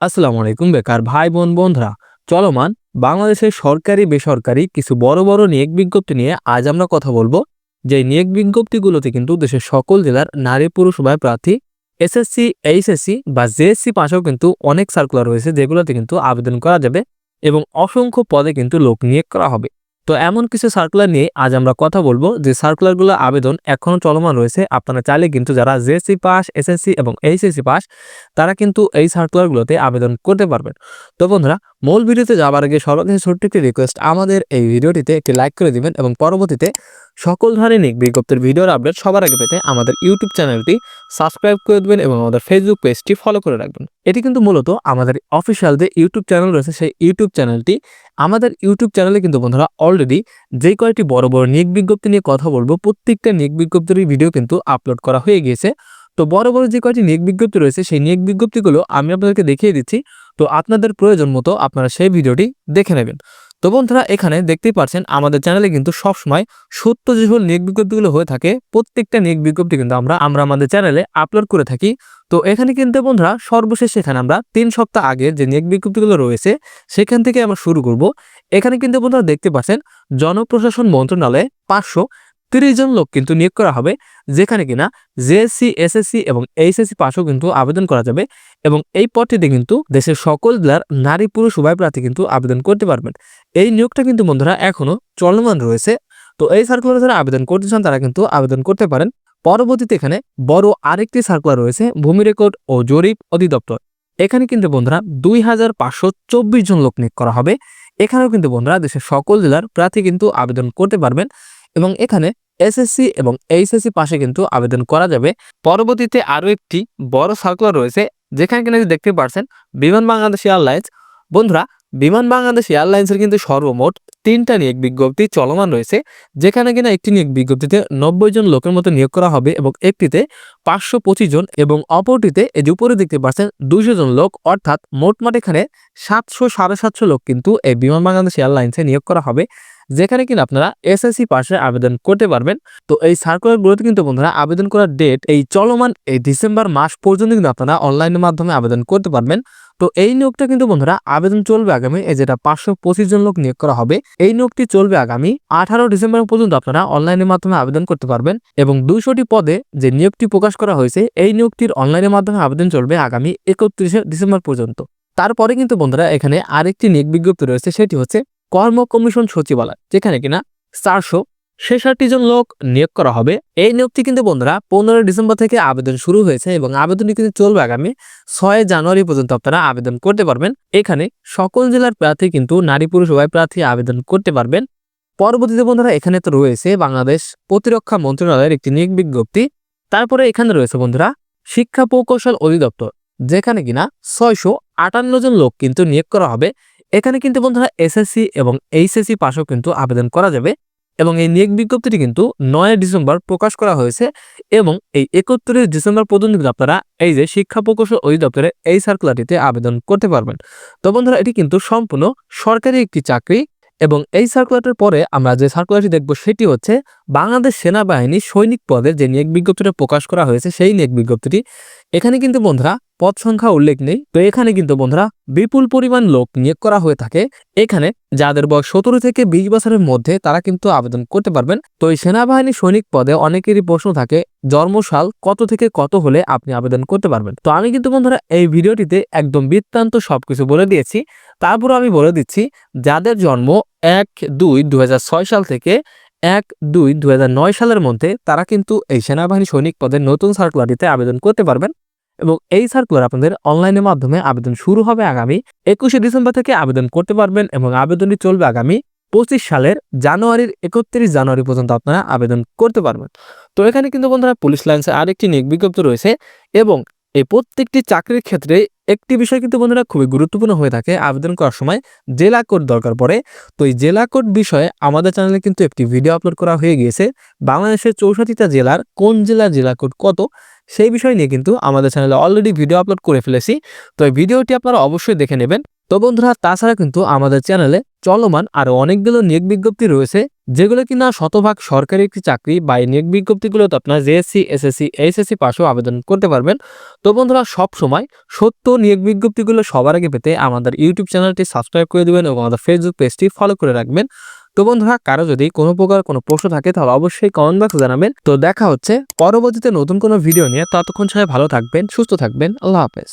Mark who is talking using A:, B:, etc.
A: আসসালামু আলাইকুম, বেকার ভাই বোন বন্ধুরা। চলমান বাংলাদেশের সরকারি, বেসরকারি কিছু বড় বড় নিয়োগ বিজ্ঞপ্তি নিয়ে আজ আমরা কথা বলব। যে নিয়োগ বিজ্ঞপ্তিগুলোতে কিন্তু দেশের সকল জেলার নারী, পুরুষ, উভয় প্রার্থী, এসএসসি, এইচএসসি বা জেএসসি পাশেও কিন্তু অনেক সার্কুলার রয়েছে যেগুলোতে কিন্তু আবেদন করা যাবে এবং অসংখ্য পদে কিন্তু লোক নিয়োগ করা হবে। তো এমন কিছু সার্কুলার নিয়ে আজ আমরা কথা বলব যে সার্কুলারগুলো আবেদন এখনও চলমান রয়েছে। আপনারা চাইলে কিন্তু যারা জেএসসি পাস এসএসসি এবং এইচএসসি পাস তারা কিন্তু এই সার্কুলারগুলোতে আবেদন করতে পারবেন। তো বন্ধুরা মূল ভিডিওতে যাওয়ার আগে সর্বশেষ ছোট্ট একটি রিকোয়েস্ট আমাদের এই ভিডিওটিতে একটি লাইক করে দিবেন এবং পরবর্তীতে সকল ধরনের নিক বিজ্ঞপ্তির ভিডিওর আপডেট সবার আগে পেতে আমাদের ইউটিউব চ্যানেলটি সাবস্ক্রাইব করে দেবেন এবং আমাদের ফেসবুক পেজটি ফলো করে রাখবেন। এটি কিন্তু মূলত আমাদের অফিসিয়াল যে ইউটিউব চ্যানেল রয়েছে, সেই ইউটিউব চ্যানেলটি আমাদের ইউটিউব চ্যানেলে কিন্তু বন্ধুরা অলরেডি যে কয়েকটি বড় বড় নিক বিজ্ঞপ্তি নিয়ে কথা বলব, প্রত্যেকটা নিক বিজ্ঞপ্তির ভিডিও কিন্তু আপলোড করা হয়ে গিয়েছে। তো বড় বড় যে কয়টি নিয়োগ বিজ্ঞপ্তি রয়েছে, সেই নিয়োগ বিজ্ঞপ্তিগুলো আমি আপনাদেরকে দেখিয়ে দিচ্ছি। তো আপনাদের প্রয়োজন মতো আপনারা সেই ভিডিওটি দেখে নেবেন। তো বন্ধুরা, এখানে দেখতেই পাচ্ছেন, আমাদের চ্যানেলে কিন্তু সবসময় সত্য যে সকল নিয়োগ বিজ্ঞপ্তিগুলো হয়ে থাকে। প্রত্যেকটা নিয়োগ বিজ্ঞপ্তি কিন্তু আমরা আমরা আমাদের চ্যানেলে আপলোড করে থাকি। তো এখানে কিন্তু বন্ধুরা, সর্বশেষ এখানে আমরা তিন সপ্তাহ আগের যে নিয়োগ বিজ্ঞপ্তিগুলো রয়েছে, সেখান থেকে আমরা শুরু করব। এখানে কিন্তু বন্ধুরা দেখতে পাচ্ছেন, জনপ্রশাসন মন্ত্রণালয়ে পাঁচশো তিরিশ জন লোক কিন্তু নিয়োগ করা হবে, যেখানে কিনা জেএসসি এসএসসি এবং এইচএসসি পাশেও কিন্তু আবেদন করা যাবে এবং এই পদটিতে কিন্তু দেশের সকল জেলার নারী পুরুষ উভয় প্রার্থী কিন্তু আবেদন করতে পারবেন। এই নিয়োগটা কিন্তু বন্ধুরা এখনও চলমান রয়েছে, তো এই সার্কুলার যারা আবেদন করতে চান তারা কিন্তু আবেদন করতে পারেন। পরবর্তীতে এখানে বড় আরেকটি সার্কুলার রয়েছে, ভূমি রেকর্ড ও জরিপ অধিদপ্তর। এখানে কিন্তু বন্ধুরা দুই হাজার পাঁচশো চব্বিশ জন লোক নিয়োগ করা হবে। এখানেও কিন্তু বন্ধুরা দেশের সকল জেলার প্রার্থী কিন্তু আবেদন করতে পারবেন। এবং এখানে এসএসসি এবং এইচএসসি পাশে কিন্তু আবেদন করা যাবে। পরবর্তীতে আরও একটি বড় সার্কুলার রয়েছে, যেখানে কিনা দেখতে পাচ্ছেন বিমান বাংলাদেশ এয়ারলাইন্স। বন্ধুরা, বিমান বাংলাদেশ এয়ারলাইন্সের কিন্তু সর্বমোট তিনটা নিয়োগ বিজ্ঞপ্তি চলমান রয়েছে, যেখানে কিনা একটি নিয়োগ বিজ্ঞপ্তিতে নব্বই জন লোকের মতো নিয়োগ করা হবে এবং একটিতে পাঁচশো পঁচিশ জন এবং অপরটিতে এই যে উপরে দেখতে পাচ্ছেন দুইশো জন লোক, অর্থাৎ মোটমাট এখানে সাতশো সাড়ে সাতশো লোক কিন্তু এই বিমান বাংলাদেশ এয়ারলাইন্সে নিয়োগ করা হবে। যেখানে কিনা আপনারা এসএসসি পাশে আবেদন করতে পারবেন। তো এই সার্কুলারগুলোতে কিন্তু বন্ধুরা আবেদন করার ডেট এই চলমান এই ডিসেম্বর মাস পর্যন্ত কিন্তু আপনারা অনলাইনের মাধ্যমে আবেদন করতে পারবেন। তো এই নিয়োগটা কিন্তু বন্ধুরা আবেদন চলবে আগামী, এই যেটা পাঁচশো পঁচিশ জন লোক নিয়োগ করা হবে, এই নিয়োগটি চলবে আগামী আঠারো ডিসেম্বর পর্যন্ত আপনারা অনলাইনের মাধ্যমে আবেদন করতে পারবেন এবং দুইশোটি পদে যে নিয়োগটি প্রকাশ করা হয়েছে, এই নিয়োগটির অনলাইনের মাধ্যমে আবেদন চলবে আগামী একত্রিশে ডিসেম্বর পর্যন্ত। তারপরে কিন্তু বন্ধুরা এখানে আরেকটি নিয়োগ বিজ্ঞপ্তি রয়েছে, সেটি হচ্ছে কর্ম কমিশন সচিবালয়, যেখানে কিনা চারশো ছেষট্টি জন লোক নিয়োগ করা হবে। এই নিয়োগটি কিন্তু বন্ধুরা পনেরোই ডিসেম্বর থেকে আবেদন শুরু হয়েছে এবং আবেদনটি কিন্তু চলবে আগামী ছয় জানুয়ারি পর্যন্ত আপনারা আবেদন করতে পারবেন। এখানে সকল জেলার প্রার্থী কিন্তু নারী পুরুষ উভয় প্রার্থী আবেদন করতে পারবেন। পরবর্তীতে বন্ধুরা এখানে তো রয়েছে বাংলাদেশ প্রতিরক্ষা মন্ত্রণালয়ের একটি নিয়োগ বিজ্ঞপ্তি। তারপরে এখানে রয়েছে বন্ধুরা শিক্ষা প্রকৌশল অধিদপ্তর, যেখানে কিনা ছয়শো আটান্ন জন লোক কিন্তু নিয়োগ করা হবে। এখানে কিন্তু বন্ধুরা এসএসসি এবং এইচএসসি পাশেও কিন্তু আবেদন করা যাবে এবং এই নিয়োগ বিজ্ঞপ্তিটি কিন্তু নয় ডিসেম্বর প্রকাশ করা হয়েছে এবং এই একত্রিশ ডিসেম্বর পর্যন্ত কিন্তু আপনারা এই যে শিক্ষা প্রকৌশল অধিদপ্তরের এই সার্কুলারটিতে আবেদন করতে পারবেন। তো বন্ধুরা এটি কিন্তু সম্পূর্ণ সরকারি একটি চাকরি এবং এই সার্কুলারটির পরে আমরা যে সার্কুলারটি দেখব সেটি হচ্ছে বাংলাদেশ সেনাবাহিনী সৈনিক পদে যে নিয়োগ বিজ্ঞপ্তিটা প্রকাশ করা হয়েছে সেই নিয়োগ বিজ্ঞপ্তিটি এখানে কিন্তু বন্ধুরা পদ সংখ্যা উল্লেখ নেই। তো এখানে কিন্তু বন্ধুরা বিপুল পরিমাণ লোক নিয়োগ করা হয়ে থাকে। এখানে যাদের বয়স সতেরো থেকে বিশ বছরের মধ্যে তারা কিন্তু আবেদন করতে পারবেন। তো এই সেনাবাহিনী সৈনিক পদে অনেকেরই প্রশ্ন থাকে, জন্মসাল কত থেকে কত হলে আপনি আবেদন করতে পারবেন? তো আমি কিন্তু বন্ধুরা এই ভিডিওটিতে একদম বৃত্তান্ত সবকিছু বলে দিয়েছি। তারপর আমি বলে দিচ্ছি, যাদের জন্ম এক দুই দু সাল থেকে এক দুই দু সালের মধ্যে তারা কিন্তু এই সেনাবাহিনী সৈনিক পদের নতুন সার্কুলারটিতে আবেদন করতে পারবেন। এবং এই সার্কুলার আপনাদের অনলাইনের মাধ্যমে আবেদন শুরু হবে আগামী একুশে ডিসেম্বর থেকে আবেদন করতে পারবেন এবং আবেদনটি চলবে আগামী পঁচিশ সালের জানুয়ারির একত্রিশ জানুয়ারি পর্যন্ত আপনারা আবেদন করতে পারবেন। তো এখানে কিন্তু বন্ধুরা পুলিশ লাইন্সের আরেকটি নিয়োগ বিজ্ঞপ্তি রয়েছে এবং এই প্রত্যেকটি চাকরির ক্ষেত্রে একটি বিষয় কিন্তু বন্ধুরা খুবই গুরুত্বপূর্ণ হয়ে থাকে আবেদন করার সময়, জেলা কোড দরকার পড়ে। তো এই জেলা কোড বিষয়ে আমাদের চ্যানেলে কিন্তু একটি ভিডিও আপলোড করা হয়ে গিয়েছে। বাংলাদেশের চৌষট্টিটা জেলার কোন জেলার জেলা কোড কত? সেই বিষয় নিয়ে কিন্তু আমাদের চ্যানেলে অলরেডি ভিডিও আপলোড করে ফেলেছি। তো এই ভিডিওটি আপনারা অবশ্যই দেখে নেবেন। তো বন্ধুরা, তাছাড়া কিন্তু আমাদের চ্যানেলে চলমান আরও অনেকগুলো নিয়োগ বিজ্ঞপ্তি রয়েছে, যেগুলো কিনা শতভাগ সরকারি একটি চাকরি বা এই নিয়োগ বিজ্ঞপ্তিগুলোতে আপনার জেএসসি এসএসসি এইচএসসি পাশেও আবেদন করতে পারবেন। তো বন্ধুরা, সব সময় সত্য নিয়োগ বিজ্ঞপ্তিগুলো সবার আগে পেতে আমাদের ইউটিউব চ্যানেলটি সাবস্ক্রাইব করে দেবেন এবং আমাদের ফেসবুক পেজটি ফলো করে রাখবেন। তো বন্ধুরা, কারও যদি কোনো প্রকার কোনো প্রশ্ন থাকে, তাহলে অবশ্যই কমেন্ট বক্সে জানাবেন। তো দেখা হচ্ছে পরবর্তীতে নতুন কোনো ভিডিও নিয়ে। ততক্ষণ সবাই ভালো থাকবেন, সুস্থ থাকবেন। আল্লাহ হাফেজ।